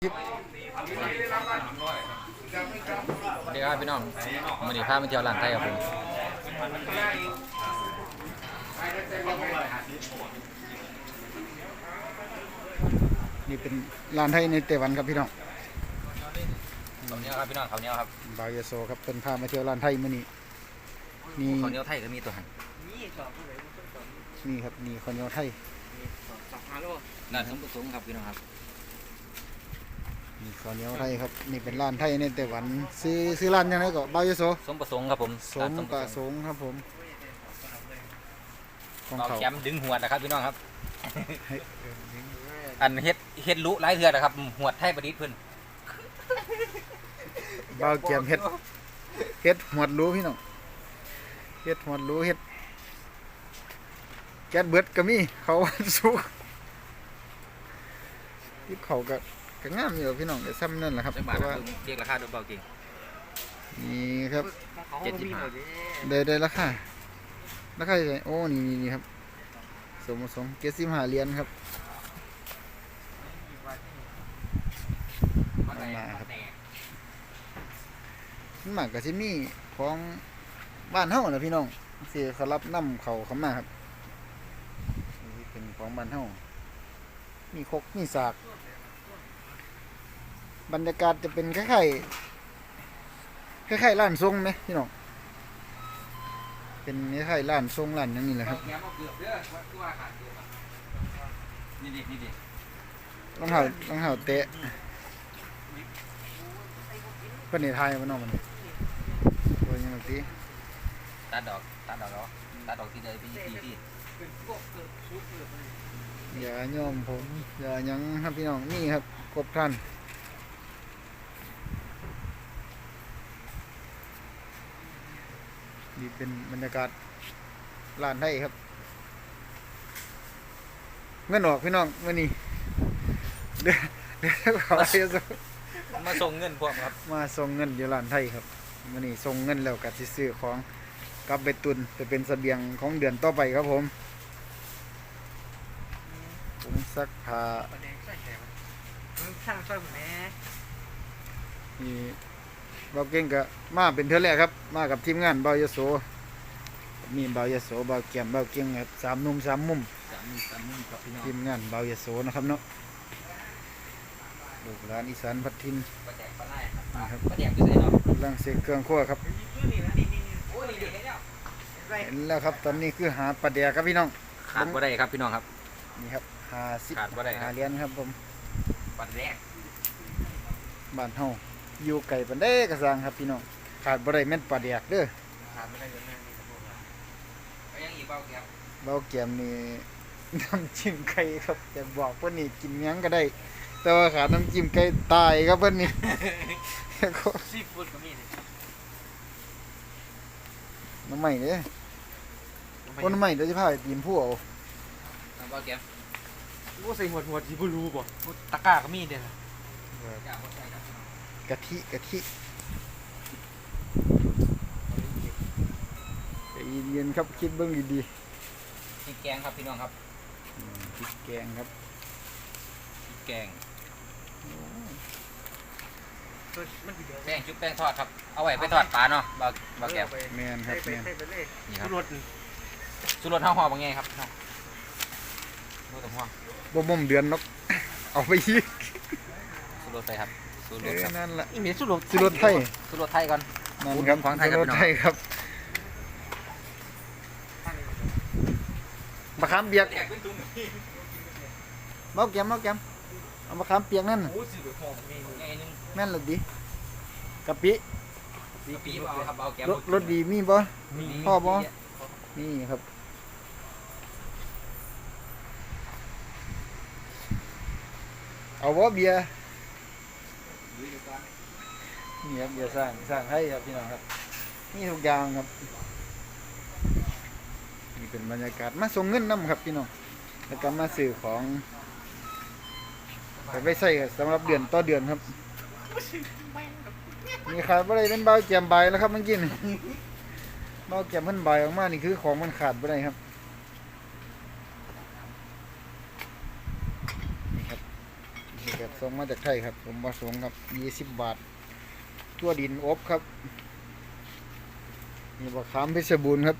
สวัสดีครับพี่น้องมันนี้พามาเที่ยวร้านไทยครับผมนี่เป็นร้านไทยในเตวันครับพี่น้องข้าวเหนียวครับพี่น้องข้าวเหนียวครับบาวเยโซครับเป็นพามาเที่ยวร้านไทยมื้อนี้นี่ข้าวเหนียวไทยก็มีตัวหันนี่ครับนี่ข้าวเหนียวไทยร้านสมประสงค์ครับพี่น้องครับ นี่ข้าวเหนียวไทยครับนี่เป็นร้านไทยในเตวันซื้อซื้อร้านยังไงก็บาวเยโซสมประสงค์ครับผมสมประสงค์ครับผมของเอาเขาแคมดึงหัวนะครับพี่น้องครับให้อันเฮ็ดเฮ็ดรู้หลายเทื่อนะครับหัวดไทยประดิษฐ์เพิ่นบาวเกียมเฮ็ดเฮ็ดหวดรู้พี่น้องเฮ็ดหวดรู้เฮ็ดแก๊สเบิดก็มีเขาวันสุกที่เขาก็ ก็งามอยู่พี่น้องแต่ซ้ำนั่นแหละครับจังบาแต่ทคว่ารับเรียกราคาดูเบาจริงนี่ครับเจ็ดสิบห้าได้ได้ราคาราคาใหญ่โอ้นี่นี่นี่ครับ สมสมเจ็ดสิบห้าเหรียญครับข้างหน้าครับมันมากกับที่มีของบ้านเฮานะพี่น้องสิเขารับนํเขาเขามาครับนี่เป็นของบ้านเฮามีครกมีสาก บรรยากาศจะเป็นคล้ายๆคล้ายๆร้านทรงไหมพี่น้องเป็นคล้ายๆร้านทรงร้านอย่างนี้แหละครับแคมเอาเกือบเด้อว่าคือว่าขาดเกือบอะนี่ดินี่ดิรองเท้ารองเท้าเตะเพิ่นนี่ทายมันเนาะมันโอ้ยยังไงสิตัดดอกตัดดอกแล้วตัดดอกที่ใดที่ที่ที่อย่าย่อมผมอย่าหยังครับพี่น้องนี่ครับครบท่าน นี่เป็นบรรยากาศร้านไทยครับ เงินออกพี่น้องวันนี้เดือเดือขอเสียสมาส่งเงินพวกครับ มาส่งเงินอยู่ร้านไทยครับวันนี้ส่งเงินแล้วก็สิซื้อของกลับไปตุนไปเป็นเสบียงของเดือนต่อไปครับผมผมซักผ้าช่างช่วยผมแม่นี่ เบาเก่งก็มาเป็นเท่าแรกครับ มากับทีมงานเบายโสมีเบายโสเบาแก้มเบาเก่งครับสามหนุ่มสามมุมสามสามครับพี่น้องทีมงานเบายโสนะครับเนาะลูกหลานอีสานพัดทินปลาแดกปลาไหลนะครับปลาแดกอยู่ไสเนาะกำลังเสกเครื่องครัวครับนี่นะนี่นี่นี่โอ้ยนี่ดิเห็นแล้วไรเห็นแล้วครับตอนนี้คือหาปลาแดกครับพี่น้องขาดบ่ได้ครับพี่น้องครับนี่ครับหาสิบขาดบ่ได้ครับหาเหรียญครับผมปลาแดกบ้านเฮา อยู่ไกลปานใดกระสังครับพี่น้องขาดบ่ได้แม่นปลาแดกเด้อขาดบ่ได้เดี๋ยวแม่นี่ครับพวกเราเอายังอีกเปล่าแก้วเบาแก้มนี่น้ำจิ้มไก่ครับจะบอกเพิ่นนี่กินหยังก็ได้ แต่ว่าขาดน้ำจิ้มไก่ตายครับเพิ่นนี่แล้วก็ซีฟู้ดก็มีนี่น้ำใหม่เด้อโอ้น้ำใหม่เดี๋ยวจะพาไปปีนผู้เอาเอาเปล่าแก้วกูใส่หัวหัวที่บ่รู้บ่ตะกร้าก็มีเด้อ อย่าบ่ใส่ครับกะทิกะทิใจเย็นๆครับคิดเบิ่งดีพริกแกงครับพี่น้องครับๆอืมพริกแกงครับพริกแกงมันสิเดียวแป้งชุบแป้งทอดครับ เอาไว้ไปทอดปลาเนาะบ่าวบ่าวแก้วแม่นครับไปแม่นไปเลยนี่ครับรถสุรสห้าห่อบางไงครับเนาะดูตรงหัวบ่ม่มเดือนนกเอาไปยีกสุรสไปครับ สุรเอสอครับนั่นล่ะอีเมลสุรถสิรถไทยสุรสไทยก่อนนั่นครับของไทยครับรถไทยครับมะขามเปียกแก้มมาแกมเมาแกมเอามะขามเปียกนั่นแม่นหรือดีกะปิรถรถดีมีบ่พ่อบ่นี่ครับเอาบ่เบียร์ นี่ครับเบียร์สร้างสร้างให้ครับพี่น้องครับนี่ทุกอย่างครับนี่เป็นบรรยากาศมาส่งเงินนํครับพี่น้องแล้วก็มาซื้อของไปไปใส่สำหรับเดือนต่อเดือนครับมีขาดบ่ได้เป็นเบาแจ่มใบแล้วครับเมื่อกี้นี่เบาแก้มมันใบออกมานี่คือของมันขาดไปได้ครับนี่ครับแบบส่งมาจากไทยครับผมประสงค์ครับยี่สิบบาท ทั่วดินอบครับนี่บักขามเพชรบูรณ์ครับ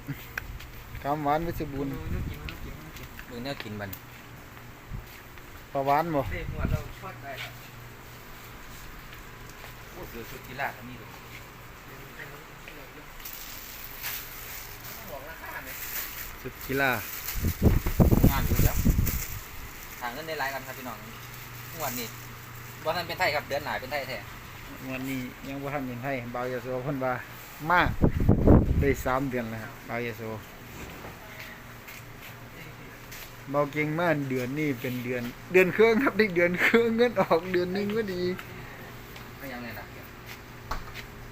ขามหวานเพชรบูรณ์มือเนื้อกินมันปลาหวานบ่เสือชุดกีฬาก็มีเลยบอกราคาเนี่ยสุดกีฬางานอยู่แล้วทาเงินได้รายกันครับพี่น้องวันนี้วันนั้นเป็นไทยครับเดือนหนาเป็นไทยแท้ วันนี้ยังบ่ทันยังไทยบาวยาโซเพิ่นว่ามากได้สามเดือนแล้วครับบาวยาโซเบาเก่งมากเดือนนี้เป็นเดือน เดือนเครื่องครับได้เดือนเครื่องเงินออกเดือนหนึงก็ดีไม่ยังไงล่ะ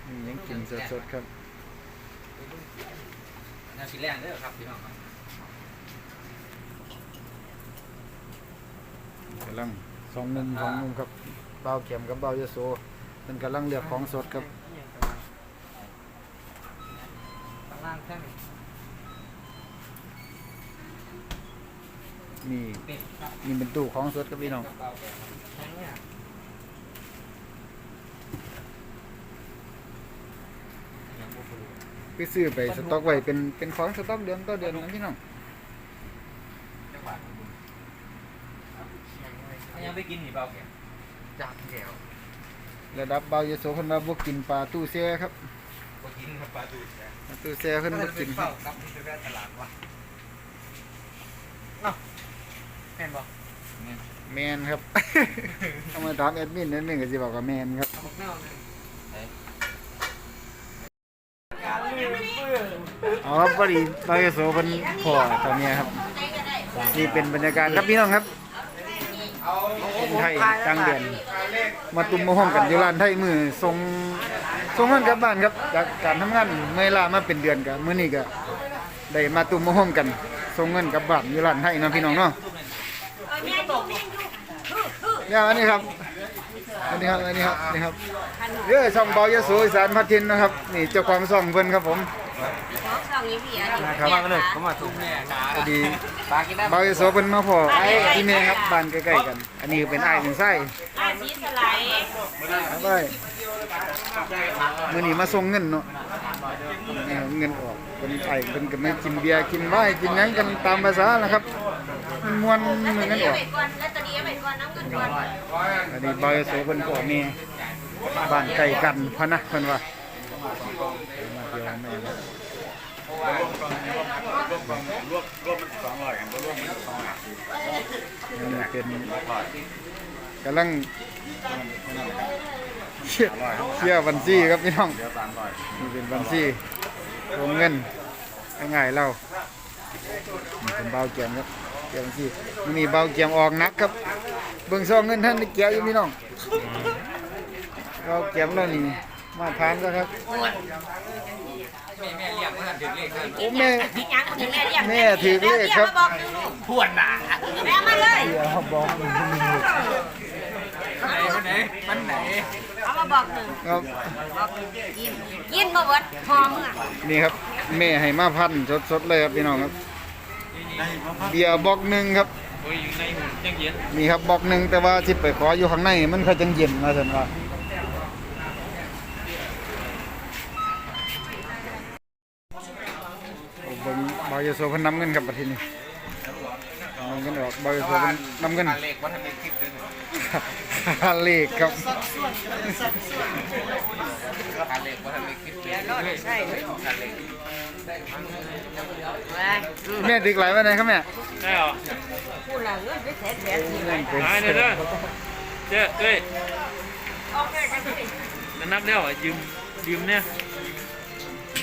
อืมยังกินสดๆครับแนวสีแรงเด้อครับพี่น้องครับกำลังสองมุมสองมุมครับเบาเข็มกับเบายาโซ มันกำลังเลือกของสดครับตารางแค่ไหนนี่เป็ดครับนี่เป็นตู้ของสดครับพี่น้องเบาแก่แค่เนี่ยยังบ่รู้ไปซื้อไปสต็อกไว้เป็นเป็นของสต็อกเดือนต่อเดือนนะพี่น้องจังหวะยังไปกินนี่เบาแก่จากแถว ระดับเบายาโซเพิ่นว่าบ่กินปลาตู้แช่ครับบ่กินครับปลาดูดนะปลาตู้แช่เพิ่นบ่กินคเฝ้ารับครับที่จะแวะตลาดวะเนาะแม่นบ่แมนครับ เอามาถามแอดมินนั่นนึงก็สิบอกว่าแมนครับเอาหมกเน่าเลยเอ้ยการเลี้ยงเพื่ออ๋อครับพอดีเบายาโซเพิ่นพอตอนนี้ครับนี่เป็นบรรยากาศครับพี่น้องครับคนไทยกลางเดือน มาตุ่มมาห้องกันอยู่ร้านไทยมือส่งส่งเงินกลับบ้านครับจากการทำงานเมื่อยลามาเป็นเดือนกับมื้อนี้ก็ได้มาตุ่มมาห้องกันส่งเงินกลับบ้านอยู่ร้านไทยเนาะพี่น้องเนาะเนี่ยอันนี้ครับอันนี้ครับอันนี้ครับอันนี้ครับเด้อช่องเบายโสอีสานพัทินนะครับนี่เจ้าของช่องเพิ่นครับผมของสองยี่ปีอันนี้นะครับมากันเลยเขามาทุ่มแน่จ้าพอดีปลากินได้เบายโสเพิ่นมาพอไอ้ที่แม่ครับบ้านใกล้ๆกัน อันนี้เป็นอ้ายเป็นไส้ อาชีสไลด์ครับไปมื้อนี้มาส่งเงินเนาะเนี่ยเงินออกเป็นไอ้เป็นก็มากินเบียร์กินไวน์กินหยังกันตามภาษาแหละครับมันมวนแล้วมืตัวเงินนี้ออก ไปก่อนแล้วตัวนี้ไปก่อนน้ำเงินก่อนอันนี้บายโสเพิ่นพ่อแม่บ้านใกล้กันพะนะเพิ่นว่ามาเที่ยวม่ครับอันนี้เป็น กำลังเชี่ยเชี่ยบัญชีครับพี่น้องนี่เป็นบัญชีรวมเงินง่ายๆเล่านี่เป็นเบาเกียมครับเกียมบัญชีมันมีเบาเกียมออกหนักครับ เบิ่งซองเงินท่านได้เกี่ยวอยู่พี่น้องเบาเกียมแล้วนี่มาทานก็ครับแม่แม่เรียกเพื่อนถึงเลขเพื่อนโอ้แม่พี่ยังคนนี้แม่เรียกแม่ถือเลขครับแม่บอกหนึ่งลูกพวนหนาแม่มาเลยเดี๋ยวเขาบอกไหนมันไหนมันไหนเอามาบอกหนึ่งครับบอกหนึ่งกินกินมาเบิดพอมึงอะนี่ครับแม่ให้มาพันสดๆเลยครับพี่น้องครับเบียร์บอกหนึ่งครับโอ้ยอยู่ในหุ่นยังเย็นนี่ครับบอกหนึ่งแต่ว่าที่ไปขออยู่ข้างในมันค่อยจังเย็นมาสันว่าโอ้เเบอยโซพิ่นนำเงินครับประเทศนี้น้ำเงินออกบอยโซพิ่นนำเงินเลขว่าทำเป็นคลิปด้วยค่าเลขครับกาเลขว่าทำเป็นคลิปด้วยใช่การเลขแม่ถึกหลายวันไหนครับแม่ใช่เหรอพูดละเงินไปแสนแสนสิเงินเป็นหายเลยเด้อเจ้เอ้ยออกได้กันสิมันนับแล้วอะยืมยืมเนี่ย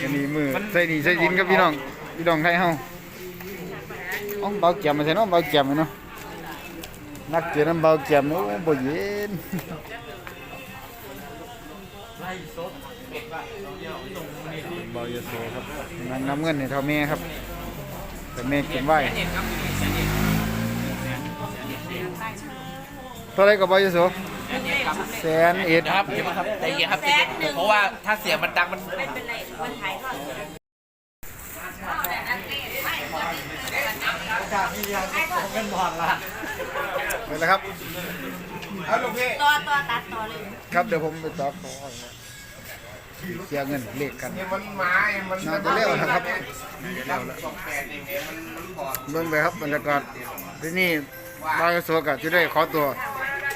อันนี้มือใส่ดีใส่ดินครับพี่น้อง พี่น้องไทยเฮาอ๋อเบาแก้มมาใช่เนาะเบาแก้มเนาะนักเจอน้ำเบาแก้มโอ้บ่เย็นเบาเยอะโสครับนั่งน้ำเงินในเท่าแม่ครับแต่แม่กินไหวเท่าไรกับเบาเยอะโสแสนเอ็ดครับครับใจเย็นครับใจเย็นเพราะว่าถ้าเสียงมันดังมันไม่เป็นไรมันถ่ายทอดสดเอาแต่นั้นเองไม่คน นี้ไปแล้วครับเอาลูกพี่ตัวตัวตัดตัวเลยครับเดี๋ยวผมไปตอบขอเสียเงินเลขกันเนี่ยมันมาไอ้มันน่าจะเร็วนะครับสองแปดเองเนี่ยมันมันพอเบิ่งไปครับบรรยากาศที่นี่บายโซกับจะได้ขอตัว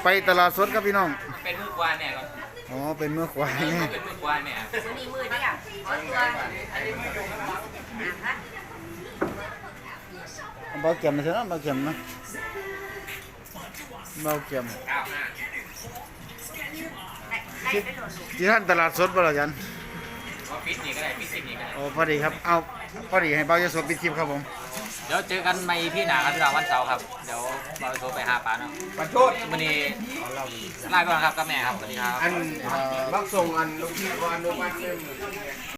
ไปตลาดสดครับพี่น้อง เป็นมือกวานเนี่ยก่อนอ๋อ เป็นเมื่อควายแน่เป็นมือกวานเนี่ยอันนี้มือเนี่ยขอตัวฮะ เบาเก็มนะใช่ไหมเบาเก็มนะเบาเก็มได้ได้ไปโหลดลูกที่ท่านตลาดสดบ่ล่ะยันเอาปิดนี่ก็ได้ปิดคลิปนี่ก็ได้ โอ้พอดีครับ เอาพอดีให้เบาจะสดปิดคลิปครับผม เดี๋ยวเจอกันใหม่พี่หนาครับพี่น้องวันเสาร์ครับ เดี๋ยวเราโทรไปหาป้าเนาะขอโทษวันนี้ลาไปก่อนครับกับแม่ครับสวัสดีครับ อันบักส่งอันลูกพี่ว่าอนุมัติเรื่อง